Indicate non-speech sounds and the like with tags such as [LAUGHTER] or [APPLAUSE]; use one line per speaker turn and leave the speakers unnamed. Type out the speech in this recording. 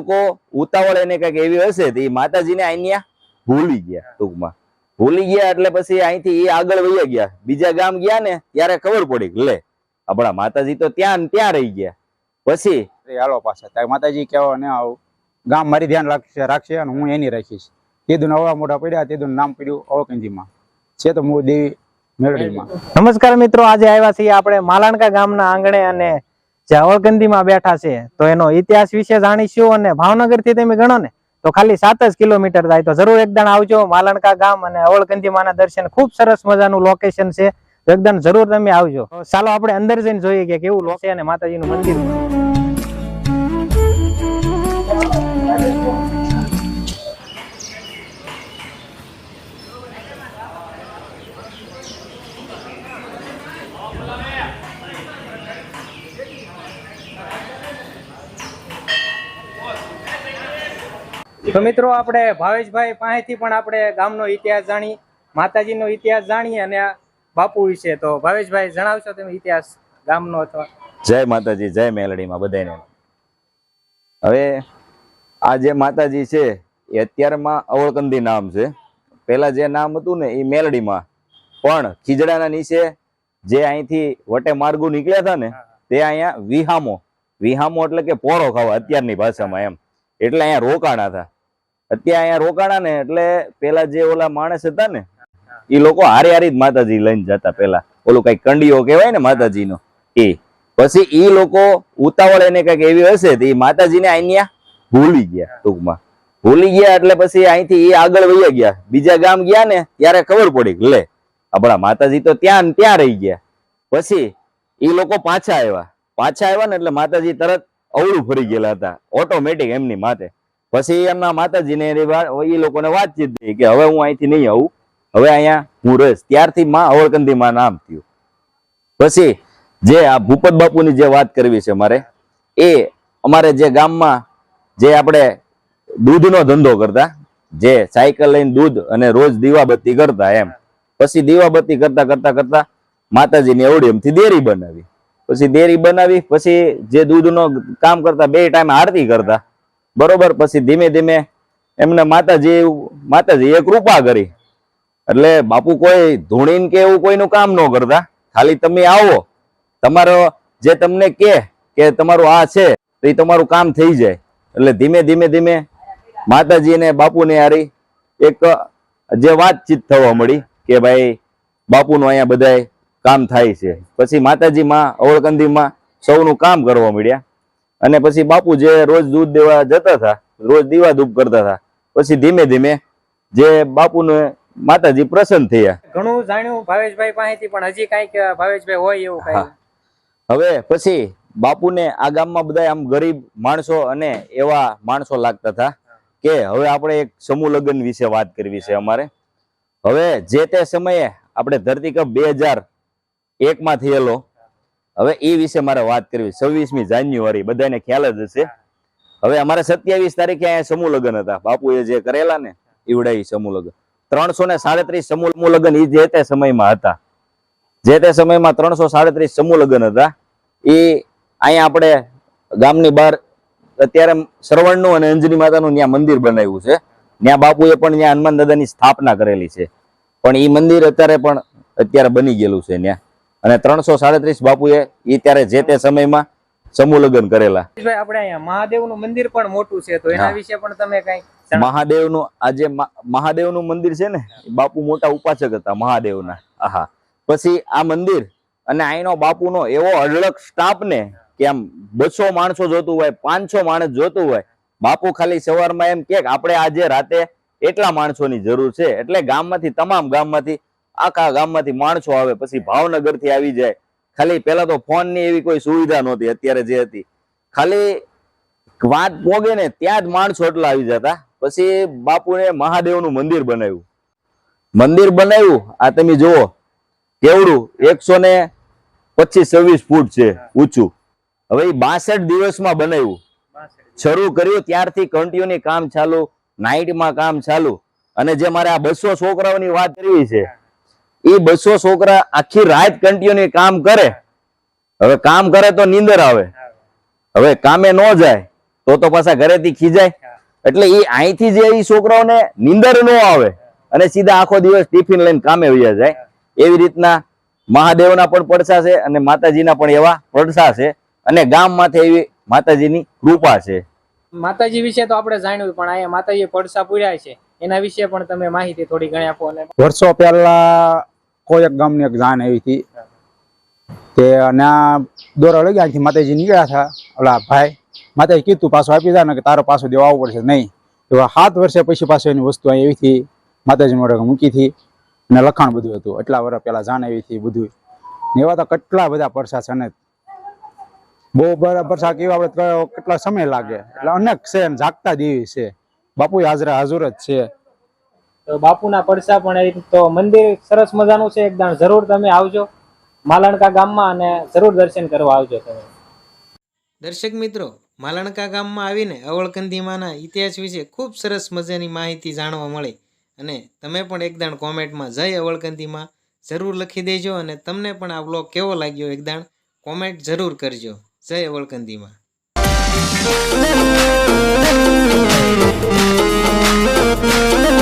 લોકો ઉતાવળ એને કંઈક એવી હશે તો એ માતાજીને અહીંયા ભૂલી ગયા ટૂંકમાં. ભૂલી ગયા એટલે પછી અહીંથી એ આગળ વહી ગયા. બીજા ગામ ગયા ને ત્યારે ખબર પડી લે આપણા માતાજી તો ત્યાં ત્યાં રહી ગયા. પછી
હાલો પાછા. માતાજી કહેવા ને આવું. ગામ મારી ધ્યાન રાખશે રાખશે અને હું એની રાખીશ. તેદું અવળા મોઢા પડ્યા તેદું નામ પડ્યું અવકંજીમાં છે તો હું દેવી મેળવીમાં.
નમસ્કાર મિત્રો આજે આવ્યા છીએ આપણે માલાણકા ગામના આંગણે અને જે અવળગંદીમાં બેઠા છે, તો એનો ઇતિહાસ વિશે જાણીશું અને ભાવનગરથી તમે ગણો ને, તો ખાલી સાત જ કિલોમીટર થાય. તો જરૂર એકદમ આવજો, માલણકા ગામ અને અવળગંદીમાંના દર્શન ખૂબ સરસ મજાનું લોકેશન છે. એકદમ જરૂર તમે આવજો. ચાલો આપણે અંદર જઈને જોઈએ કે કેવું લો અને અને માતાજીનું મંદિર. તો મિત્રો આપણે ભાવેશભાઈ પાસેથી પણ આપણે ગામનો ઇતિહાસ જાણી માતાજીનો ઇતિહાસ જાણીએ અને બાપુ વિશે. તો ભાવેશભાઈ જણાવશો તમે ઇતિહાસ ગામનો અથવા?
જય માતાજી જય મેલડીમાં બધાને હવે આ જે માતાજી છે એ અત્યારમાં અવળકંદી નામ છે. પેલા જે નામ હતું ને એ મેલડીમાં. પણ ખીજડાના નીચે જે અહીંથી વટે માર્ગો નીકળ્યા હતા ને તે અહીંયા વિહામો. વિહામો એટલે કે પોરો ખાવા અત્યારની ભાષામાં એમ. એટલે અહીંયા રોકાણા હતા. અત્યારે અહીંયા રોકાણા ને એટલે પેલા જે ઓલા માણસ હતા ને એ લોકો હારી હારી જ માતાજી લઈને જતા પેલા. ઓલું કઈ કંડીઓ કહેવાય ને માતાજીનો. એ. પછી એ લોકો ઉતાવળ એને કંઈક એવી હશે તો એ માતાજીને અહીંયા ભૂલી ગયા ટૂંકમાં. ભૂલી ગયા એટલે પછી અહીંથી એ આગળ વહી ગયા. બીજા ગામ ગયા ને ત્યારે ખબર પડી લે, આપણા માતાજી તો ત્યાં ને ત્યાં રહી ગયા. પછી એ લોકો પાછા આવ્યા. પાછા આવ્યા ને એટલે માતાજી તરત અવળું ફરી ગયેલા હતા. ઓટોમેટિક એમની માથે. પછી એમના માતાજીને એ લોકોને વાતચીત થઈ કે હવે હું અહીંથી નહીં આવું. હવે અહીંયા હું રહીશ. ત્યારથી માં અવળકંદી માં નામ થયું. પછી જે આ ભૂપત બાપુની જે વાત કરવી છે મારે, એ અમારે જે ગામમાં જે આપણે દૂધનો ધંધો કરતા, જે સાયકલ લઈને દૂધ અને રોજ દીવાબત્તી કરતા એમ. પછી દીવાબત્તી કરતા કરતા કરતા માતાજીની અવડી એમથી દેરી બનાવી. પછી દેરી બનાવી, પછી જે દૂધનો કામ કરતા, બે ટાઈમ આરતી કરતા. બરોબર, પછી ધીમે ધીમે એમને માતાજી એવું- માતાજી એ કૃપા કરી. એટલે બાપુ કોઈ ધૂણીન કે એવું કોઈનું કામ ન કરતા. ખાલી તમે આવો. તમારો જે તમને કે કે તમારું આ છે, તો એ તમારું કામ થઈ જાય. એટલે ધીમે ધીમે ધીમે માતાજી ને બાપુને હારી એક જે વાતચીત થવા મળી કે ભાઈ, બાપુનું અહીંયા બધાય કામ થાય છે. પછી માતાજીમાં, અવળકંદીમાં સૌનું કામ કરવા મળ્યા. અને પછી બાપુ જે રોજ દૂધ દેવા જતા હતા રોજ દીવા ધૂપ કરતા હતા પછી ધીમે ધીમે જે બાપુને માતાજી પ્રસન્ન થયા.
ઘણું જાણ્યું ભાવેશભાઈ પાસેથી પણ હજી કંઈક ભાવેશભાઈ હોય એવું કઈ?
હવે પછી બાપુને આ ગામમાં બધા આમ ગરીબ માણસો અને એવા માણસો લાગતા હતા કે હવે આપણે એક સમૂહ લગ્ન વિશે વાત કરવી છે અમારે. હવે જે તે સમયે આપણે ધરતીકપ બે હજાર એકમાં થયેલો હવે એ વિશે મારે વાત કરવી. છવ્વીસમી જાન્યુઆરી, બધાને ખ્યાલ જ હશે. હવે અમારે સત્યાવીસ તારીખે અહીંયા સમૂહ લગ્ન હતા. બાપુએ જે કરેલા ને ઈવડા ઈ સમૂહ લગ્ન. ત્રણસો ને સાડત્રીસ સમૂહ લગ્ન એ જે તે સમયમાં હતા. જે તે સમયમાં ત્રણસો સાડત્રીસ સમૂહ લગ્ન હતા. એ અહીંયા આપણે ગામની બહાર, અત્યારે શ્રવણનું અને અંજની માતાનું ત્યાં મંદિર બનાવ્યું છે. ત્યાં બાપુએ પણ ત્યાં હનુમાન દાદાની સ્થાપના કરેલી છે. પણ એ મંદિર અત્યારે પણ અત્યારે બની ગયેલું છે ત્યાં. અને ત્રણસો સાડત્રીસ બાપુએ એ ત્યારે જે તે સમયમાં સમૂહ લગ્ન કરેલા.
આપણે અહીંયા મહાદેવનું મંદિર પણ મોટું છે તો એના વિશે પણ તમે કઈ
મહાદેવનું આ મહાદેવનું મંદિર છે ને બાપુ મોટા ઉપાસક હતા મહાદેવના. આહા. પછી આ મંદિર અને અહીંનો બાપુનો એવો અઢળક સ્ટાફ ને કે આમ બસો માણસો જોતું હોય પાંચસો માણસ જોતું હોય બાપુ ખાલી સવારમાં એમ કે આપણે આજે રાતે એટલા માણસોની જરૂર છે. એટલે ગામમાંથી તમામ ગામમાંથી આખા ગામમાંથી માણસો આવે, પછી ભાવનગરથી આવી જાય. ખાલી પેલા તો ફોનની એવી કોઈ સુવિધા નહોતી, અત્યારે જે હતી. ખાલી વાત પોગે ને ત્યાં જ માણસો એટલા આવી જતા. પછી બાપુને મહાદેવનું મંદિર બનાવ્યું. મંદિર બનાવ્યું, આ તમે જુઓ, કેવડું, એકસો ને પચીસ છવ્વીસ ફૂટ છે, ઊંચું. હવે બાસઠ દિવસમાં બનાવ્યું. શરૂ કર્યું, ત્યારથી કન્ટિન્યુ કામ ચાલુ નાઇટમાં કામ ચાલુ. અને જે મારે આ બસો છોકરાઓની વાત કરવી છે એ બસો છોકરા આખી રાત કન્ટિન્યુ કામ કરે. હવે કામ કરે તો નીંદર આવે. હવે કામે ન જાય તો તો પાછા ઘરેથી ખીજાય. એટલે એ અહીંથી જે એ છોકરાઓને નીંદર ન આવે અને સીધા આખો દિવસ ટિફિન લઈને કામે વયા જાય. એવી રીતના મહાદેવના પણ પડસા છે અને માતાજીના પણ એવા પડસા છે અને ગામ માથે એવી માતાજીની કૃપા છે.
માતાજી વિશે તો આપણે જાણ્યું પણ અહીંયા માતાજી પડસા પૂર્યા છે. એના વિશે પણ તમે માહિતી થોડી ઘણી આપો અને
વર્ષો પહેલા કોઈ એક ગામની એક જાન આવી હતી. તે ના દોરા લઈ ગયા માતાજી નીકળ્યા હતા. ઓલા ભાઈ, માતાજી કીધું, પાછું આપી દે ને કે તારો પાછો દેવા આવવું પડશે. નહીં. એવા સાત વર્ષે પછી પાછો એની વસ્તુ અહીં આવી હતી. માતાજી મોઢે મૂકી હતી. અને લખાણ બધું હતું. એટલા વર્ષ પહેલાં જાન આવી હતી બધું. ને એવા તો કેટલા બધા પરસા છે ને. બહુ બધા પરસા કેવા આપણે કેટલા સમય લાગે. એટલે અનેક છે જાગતા દેવી છે. બાપુ હાજરા, હાજર જ છે.
તો બાપુના પડસા પણ એ તો મંદિર સરસ મજાનું છે એકદમ જરૂર તમે આવજો. માલણકા ગામમાં અને જરૂર દર્શન કરવા આવજો તમે.
દર્શક મિત્રો માલણકા ગામમાં આવીને અવળકંદીમાંના ઇતિહાસ વિશે ખૂબ સરસ મજાની માહિતી જાણવા મળી. અને તમે પણ એકદાણ કોમેન્ટમાં જય અવળકંદીમાં જરૂર લખી દેજો અને તમને પણ આ બ્લોગ કેવો લાગ્યો એકદાણ કોમેન્ટ જરૂર કરજો. જય અવળકંદીમાં. [LAUGHS]